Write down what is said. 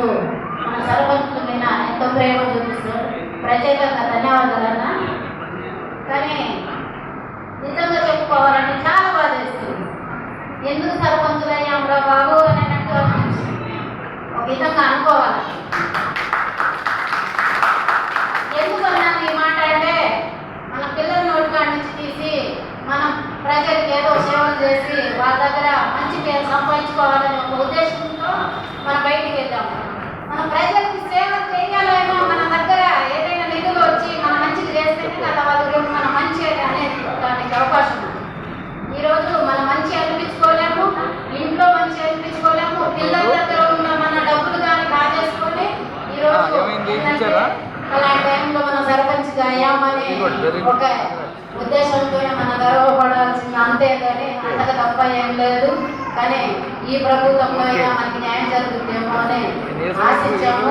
మన సర్పంచుల మీద ఎంతో ప్రేమ చూపిస్తారు ప్రత్యేకంగా ధన్యవాదాలన్నా. కానీ నిజంగా చాలా బాధ ఎందుకు సర్పంచులు అయ్యామురా బాబు అని ఒక విధంగా అనుకోవాలి. ఎందుకన్నాను ఈ మాట అంటే మన పిల్లల నోటి కాడి నుంచి తీసి మనం ప్రజలకు ఏదో సేవలు చేసి అనిపించుకోలేము పిల్లల దగ్గర ఉన్న మన డబ్బులు కానీ కాజేసుకొని ఈరోజు? అలాంటి టైంలో మన సర్పంచ్ అయ్యామని. ఒక ఉద్దేశంతో మన గర్వపడాల్సింది అంతే కానీ అంతగా తప్ప ఏం లేదు. కానీ ఈ ప్రభుత్వంలో అయినా మనకి న్యాయం జరుగుతుందేమో అని ఆశించాము.